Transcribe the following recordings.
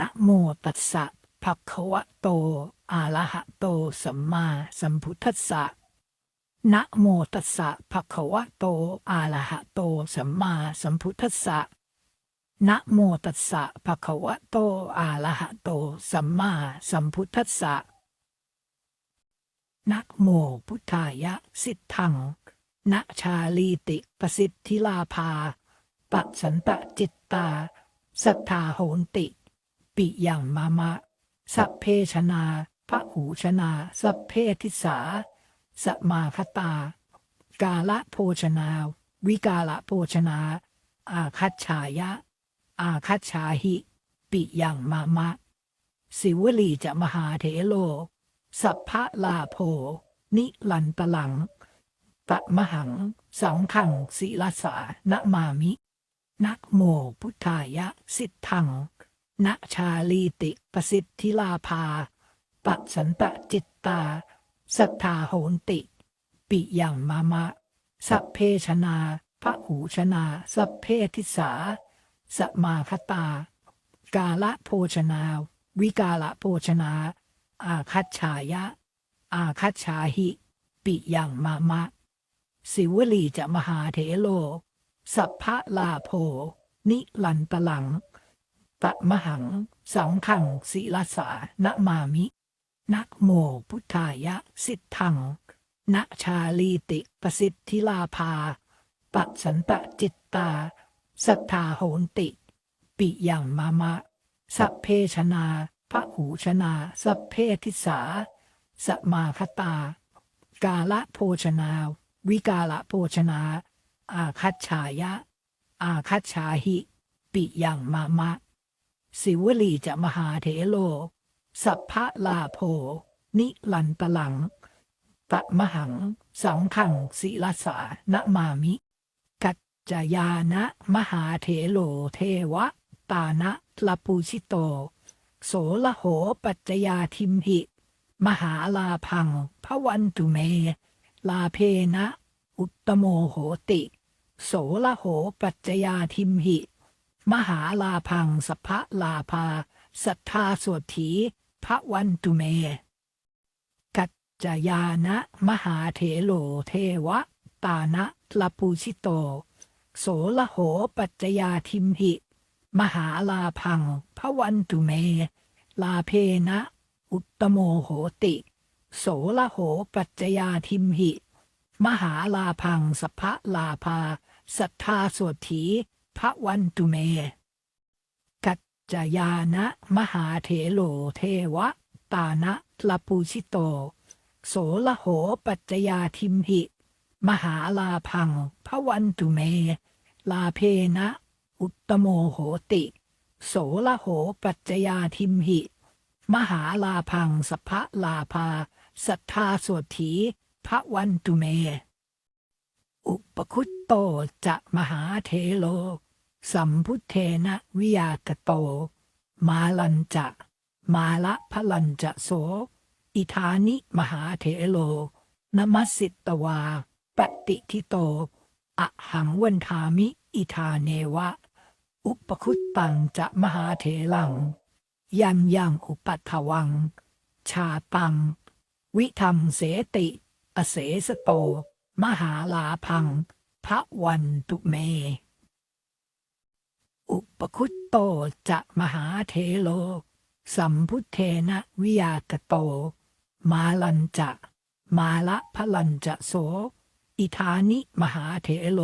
นะโมตัสสะภะคะวะโตอะระหะโตสัมมาสัมพุทธัสสะนะโมตัสสะภะคะวะโตอะระหะโตสัมมาสัมพุทธัสสะนะโมตัสสะภะคะวะโตอะระหะโตสัมมาสัมพุทธัสสะนะโมพุทธายะสิทธังนะชาลีติประสิทธิลาภาปัสสันตจิตตา สัทธาโหนติ ปิยังมามะ สัพเพชนาพระหูชนา สัพเพทิสาสมาคตา กาละโภชนา วิกาละโภชนา อาคัจฉายะ อาคัจฉาหิ ปิยังมามะ สิวลีจะมหาเถโล สัพพะลาโภ นิลันตลังตะมหัง สังขังศิลสานะมามินะโมพุทธายะ สิทธัง นะชาลีติประสิทธิลาภาปัสันตจิตตา สัทธาโหนติ ปิยังมามะ สัพเพชนาพระหูชนา สัพเพทิสา สมาคตา กาละโภชนา วิกาละโภชนา อาคัจฉายะ อาคัจฉาหิ ปิยังมามะ สิวลีจะมหาเถโล สัพพะลาโภ นิลันตลัง ตะมหังสังขังศิลสานะมามินะโมพุทธายะสิทธังนะชาลีติประสิทธิลาภาปัสสันตจิตตา สัทธาโหนติ ปิยังมามะ สัพเพชนาพระหูชนา สัพเพทิสาสมาคตา กาละโภชนา วิกาละโภชนา อาคัจฉายะ อาคัจฉาหิ ปิยังมามะ สิวลีจะมหาเถโล สัพพะลาโภ นิลันตลังตะมหัง สังขังศิลสานะมามิ กัจจยานะมหาเถโลเทวะ ตานะลปูชิโต โสละโหปัจจยาทิมหิ มหาลาพังพระวันตุเม ลาเพนะ อุตตโมโหติ โสละโหปัจจยาทิมหิ มหาลาพังสภะลาภา สัทธาสวดถีพระวันตุเม กัจจยานะ มหาเถโลเทวะ ตานะลปูชิโต โสละโหปัจจยาทิมหิ มหาลาพังพระวันตุเม ลาเพนะ อุตตโมโหติ โสละโหปัจจยาทิมหิ มหาลาพังสภะลาภา สัทธาสวดถี พระวันตุเม กัจจยานะมหาเถโลเทวะ ตานะลปูชิโต โสละโหปัจจยาทิมหิ มหาลาพัง พระวันตุเม ลาเพนะ อุตตโมโหติ โสละโหปัจจยาทิมหิ มหาลาพังสภะลาภาสัทธาสวดถีพระวันตุเม อุปคุตโตจะมหาเทโล สัมพุทเทนะวิยากโต มาลันจะ มาละพลันจะโส อิธานิมหาเถโลนมัสสิตวา ปฏิทิโต อะหังวันทามิ อิธาเนวะ อุปคุตตังจะมหาเถลัง ยันยังอุปัฏฐวัง ชาตัง วิธรรมเสติ อเสสโต มหาลาพังพระวันตุเม อุปคุตโตจะมหาเทโล สัมพุทเทนะวิยากโต มาลันจะ มาละพลันจะโส อิธานิมหาเถโล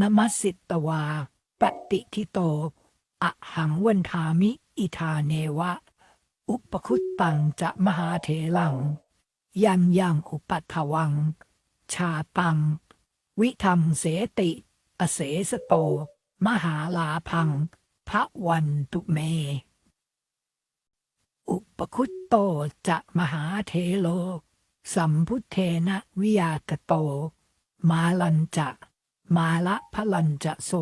นมัสสิตวา ปฏิทิโตอะหังวันทามิอิธาเนวะ อุปคุตตังจะมหาเถลัง ยันยังอุปัฏฐวัง ชาตัง วิธรรมเสติ อเสสโต มหาลาพัง พระวันตุเม อุปคุตโตจะมหาเทโล สัมพุทเทนะวิยากโต มาลันจะ มาละพลันจะโส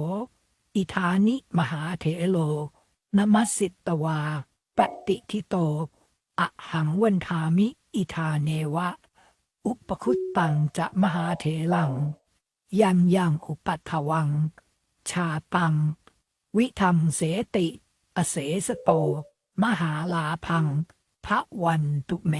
อิธานิมหาเถโลนมัสสิตวา ปฏิทิโตอะหังวันทามิอิธาเนวะ อุปคุตตังจะมหาเถลัง ยันยังอุปัฏฐวัง ชาปัง วิธรรมเสติออเสสโต มหาลาพัง พระวันตุเม